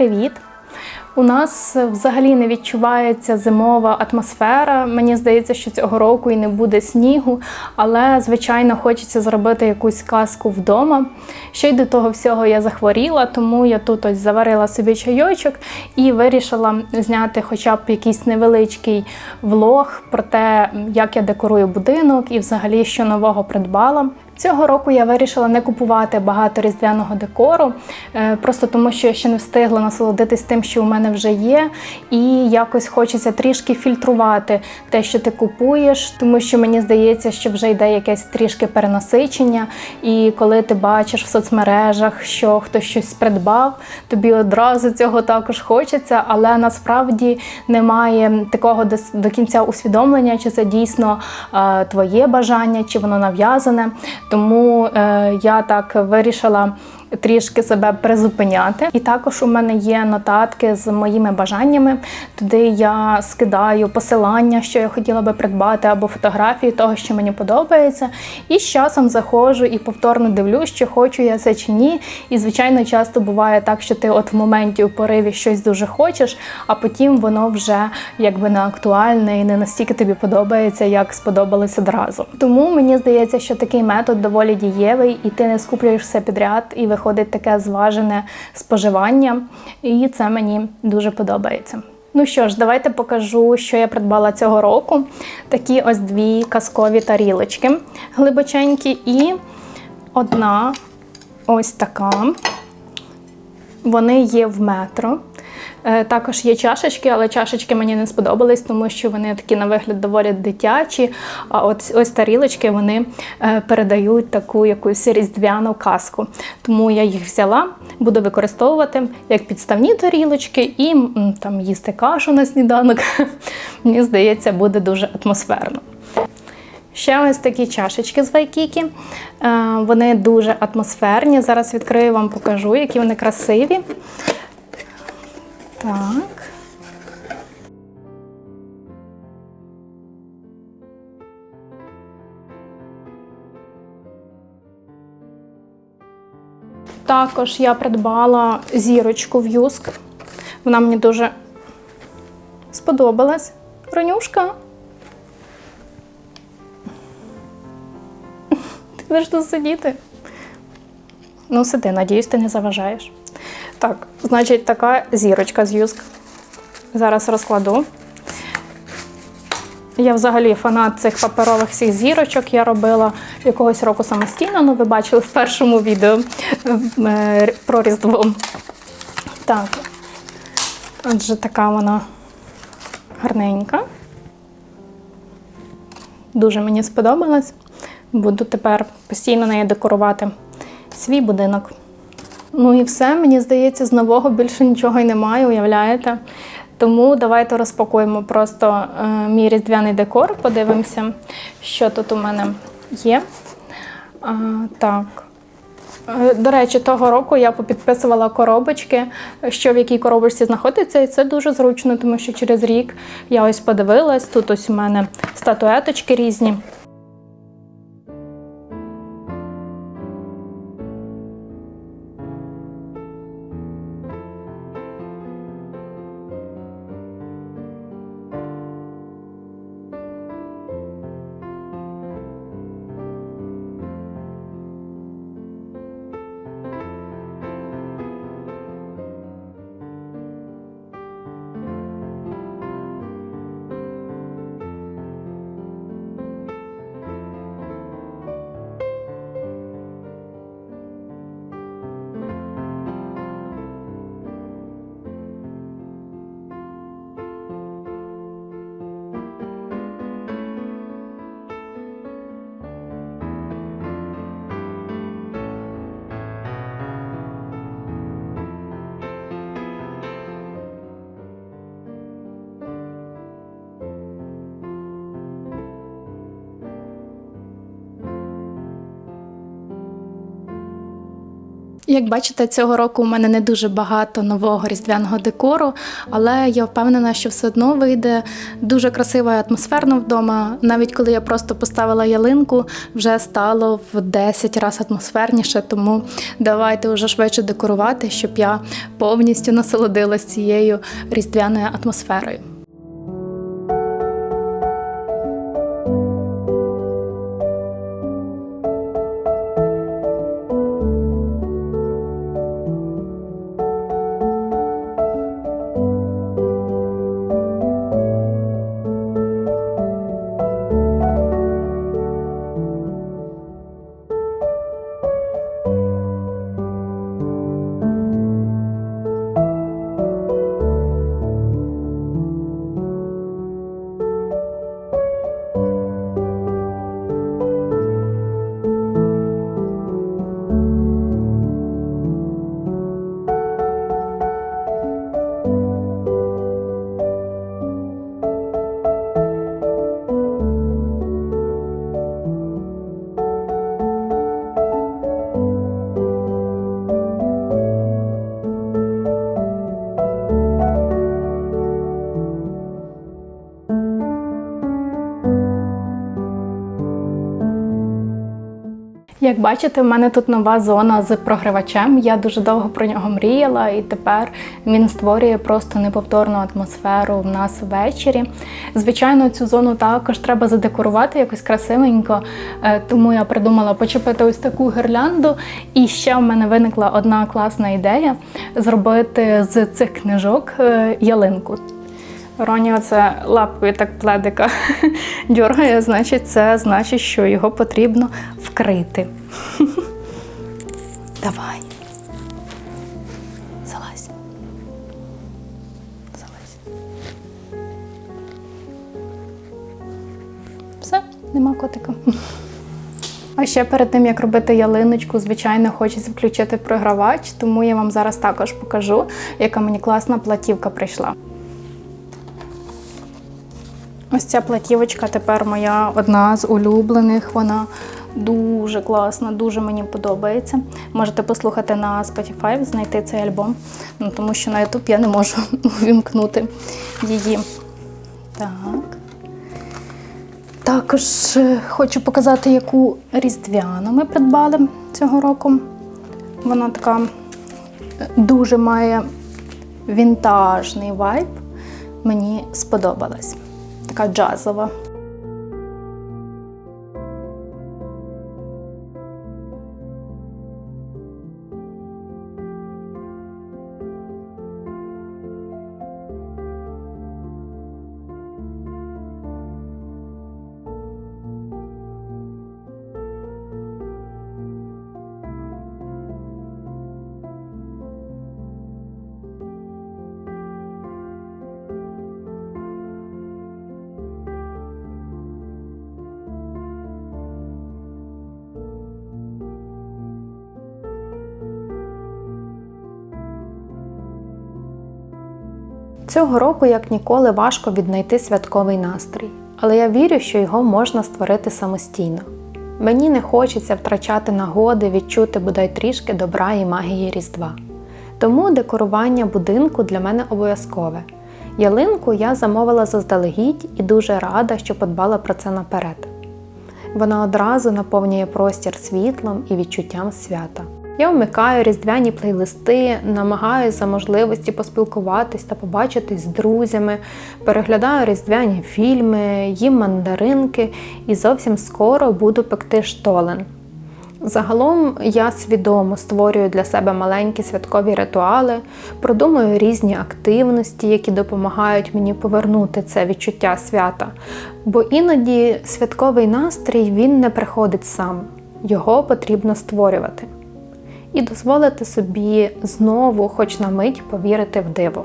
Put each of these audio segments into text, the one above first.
Привіт! У нас взагалі не відчувається зимова атмосфера. Мені здається, що цього року і не буде снігу, але звичайно хочеться зробити якусь казку вдома. Ще й до того всього я захворіла, тому я тут ось заварила собі чайочок і вирішила зняти хоча б якийсь невеличкий влог про те, як я декорую будинок і взагалі що нового придбала. Цього року я вирішила не купувати багато різдвяного декору, е, просто тому що я ще не встигла насолодитись тим, що у мене вже є, і якось хочеться трішки фільтрувати те, що ти купуєш, тому що мені здається, що вже йде якесь трішки перенасичення. І коли ти бачиш в соцмережах, що хтось щось придбав, тобі одразу цього також хочеться, але насправді немає такого до, кінця усвідомлення, чи це дійсно е, твоє бажання, чи воно нав'язане. Тому е, я так вирішила трішки себе призупиняти. І також у мене є нотатки з моїми бажаннями. Туди я скидаю посилання, що я хотіла би придбати, або фотографії того, що мені подобається. І з часом заходжу і повторно дивлюсь, чи хочу я це чи ні. І, звичайно, часто буває так, що ти от в моменті у пориві щось дуже хочеш, а потім воно вже якби не актуальне і не настільки тобі подобається, як сподобалось одразу. Тому мені здається, що такий метод доволі дієвий, і ти не скуплюєш все підряд, і виходить таке зважене споживання. І це мені дуже подобається. Ну що ж, давайте покажу, що я придбала цього року. Такі ось дві казкові тарілочки глибоченькі, і одна ось така. Вони є в метро. Е, Також є чашечки, але чашечки мені не сподобались, тому що вони такі на вигляд доволі дитячі. А от ось тарілочки вони е, передають таку якусь різдвяну казку. Тому я їх взяла, буду використовувати як підставні тарілочки і там їсти кашу на сніданок. Мені здається, буде дуже атмосферно. Ще ось такі чашечки з Вайкікі. Е, Вони дуже атмосферні. Зараз відкрию вам покажу, які вони красиві. Так. Також я придбала зірочку в юск. Вона мені дуже сподобалась. Ронюшка. Ти будеш тут сидіти? Ну, сиди, надіюсь, ти не заважаєш. Так, значить, така зірочка з юск. Зараз розкладу. Я взагалі фанат цих паперових всіх зірочок. Я робила якогось року самостійно, ну ви бачили в першому відео е, про Різдво. Так, отже, така вона гарненька. Дуже мені сподобалась. Буду тепер постійно нею декорувати свій будинок. Ну і все, мені здається, з нового більше нічого й немає, уявляєте? Тому давайте розпакуємо просто е, мій різдвяний декор, подивимося, що тут у мене є. А, так. Е, До речі, того року я попідписувала коробочки, що в якій коробочці знаходиться, і це дуже зручно, тому що через рік я ось подивилась, тут ось у мене статуеточки різні. Як бачите, цього року у мене не дуже багато нового різдвяного декору, але я впевнена, що все одно вийде дуже красиво і атмосферно вдома. Навіть коли я просто поставила ялинку, вже стало в 10 разів атмосферніше. Тому давайте вже швидше декорувати, щоб я повністю насолодилась цією різдвяною атмосферою. Як бачите, в мене тут нова зона з програвачем. Я дуже довго про нього мріяла, і тепер він створює просто неповторну атмосферу в нас ввечері. Звичайно, цю зону також треба задекорувати якось красивенько, е, тому я придумала почепити ось таку гірлянду. І ще в мене виникла одна класна ідея зробити з цих книжок е, ялинку. Роні оце лапкою так пледика дьоргає, значить, це значить, що його потрібно вкрити. Давай. Залазь. Залазь. Все, нема котика. А ще перед тим, як робити ялиночку, звичайно, хочеться включити програвач, тому я вам зараз також покажу, яка мені класна платівка прийшла. Ось ця платівочка тепер моя одна з улюблених. Вона дуже класна, дуже мені подобається. Можете послухати на Spotify, знайти цей альбом, ну, тому що на YouTube я не можу увімкнути її. Так. Також е, хочу показати, яку різдвяну ми придбали цього року. Вона така е, дуже має вінтажний вайб. Мені сподобалась така джазова. Цього року, як ніколи, важко віднайти святковий настрій, але я вірю, що його можна створити самостійно. Мені не хочеться втрачати нагоди відчути бодай трішки добра і магії Різдва. Тому декорування будинку для мене обов'язкове. Ялинку я замовила заздалегідь і дуже рада, що подбала про це наперед. Вона одразу наповнює простір світлом і відчуттям свята. Я вмикаю різдвяні плейлисти, намагаюся за можливості поспілкуватись та побачитись з друзями, переглядаю різдвяні фільми, їм мандаринки і зовсім скоро буду пекти штолен. Загалом я свідомо створюю для себе маленькі святкові ритуали, продумую різні активності, які допомагають мені повернути це відчуття свята. Бо іноді святковий настрій він не приходить сам, його потрібно створювати і дозволити собі знову, хоч на мить, повірити в диво.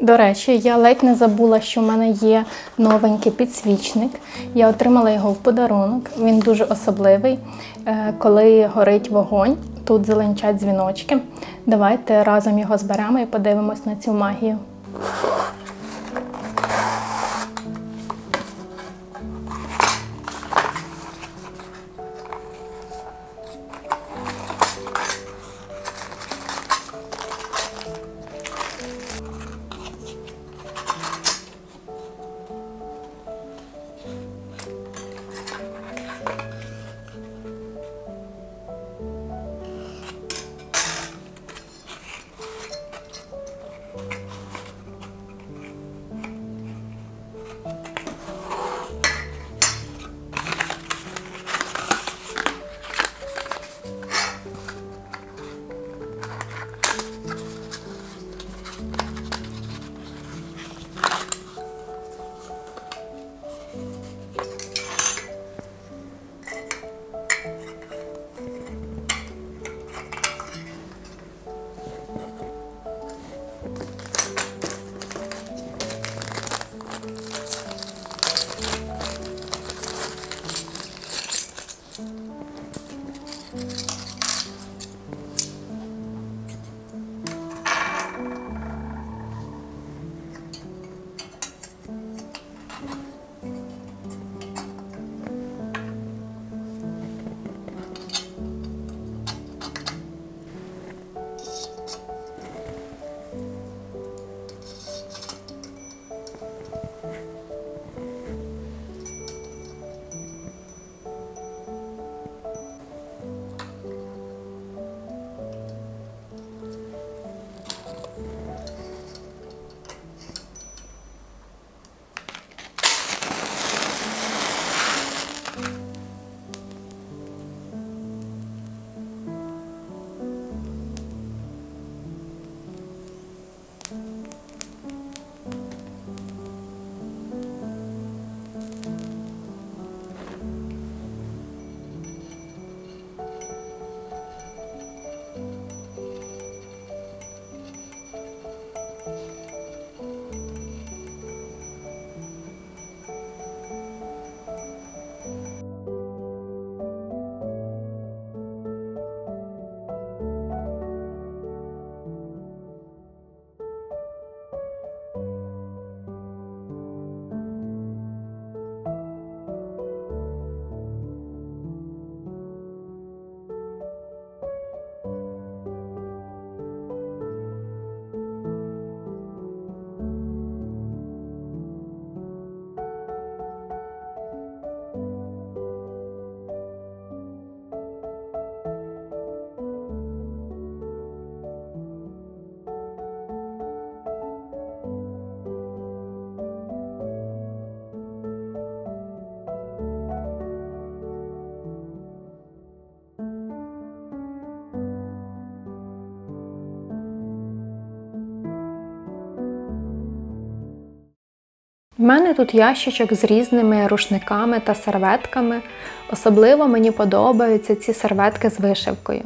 До речі, я ледь не забула, що в мене є новенький підсвічник. Я отримала його в подарунок. Він дуже особливий. Е, Коли горить вогонь, тут зеленчать дзвіночки. Давайте разом його зберемо і подивимось на цю магію. В мене тут ящичок з різними рушниками та серветками. Особливо мені подобаються ці серветки з вишивкою.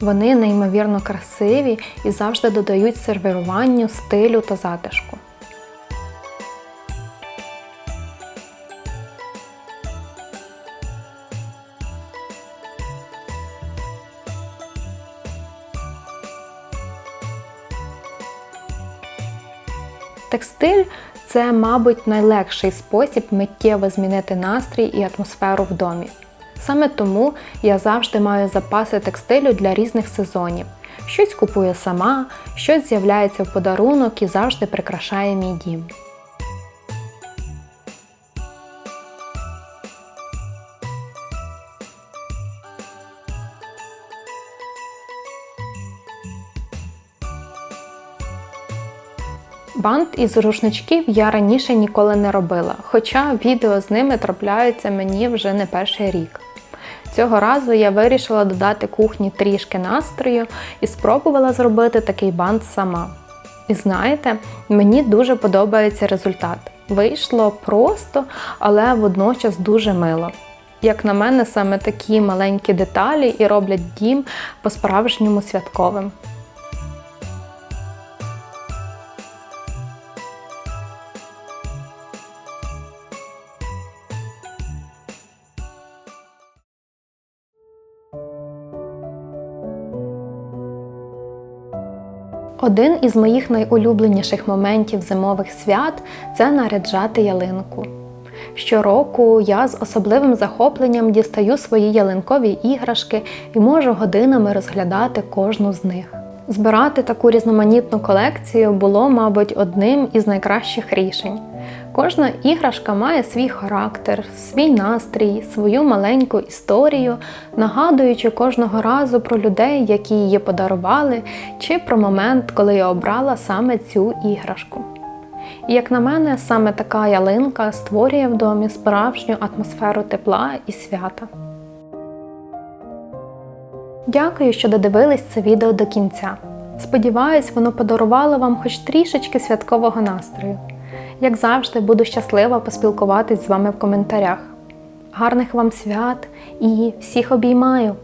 Вони неймовірно красиві і завжди додають сервіруванню стилю та затишку. Текстиль це, мабуть, найлегший спосіб миттєво змінити настрій і атмосферу в домі. Саме тому я завжди маю запаси текстилю для різних сезонів. Щось купую сама, щось з'являється в подарунок і завжди прикрашає мій дім. Бант із рушничків я раніше ніколи не робила, хоча відео з ними трапляються мені вже не перший рік. Цього разу я вирішила додати кухні трішки настрою і спробувала зробити такий бант сама. І знаєте, мені дуже подобається результат. Вийшло просто, але водночас дуже мило. Як на мене, саме такі маленькі деталі і роблять дім по-справжньому святковим. Один із моїх найулюбленіших моментів зимових свят це наряджати ялинку. Щороку я з особливим захопленням дістаю свої ялинкові іграшки і можу годинами розглядати кожну з них. Збирати таку різноманітну колекцію було, мабуть, одним із найкращих рішень. Кожна іграшка має свій характер, свій настрій, свою маленьку історію, нагадуючи кожного разу про людей, які її подарували, чи про момент, коли я обрала саме цю іграшку. І як на мене, саме така ялинка створює в домі справжню атмосферу тепла і свята. Дякую, що додивились це відео до кінця. Сподіваюсь, воно подарувало вам хоч трішечки святкового настрою. Як завжди, буду щаслива поспілкуватись з вами в коментарях. Гарних вам свят і всіх обіймаю!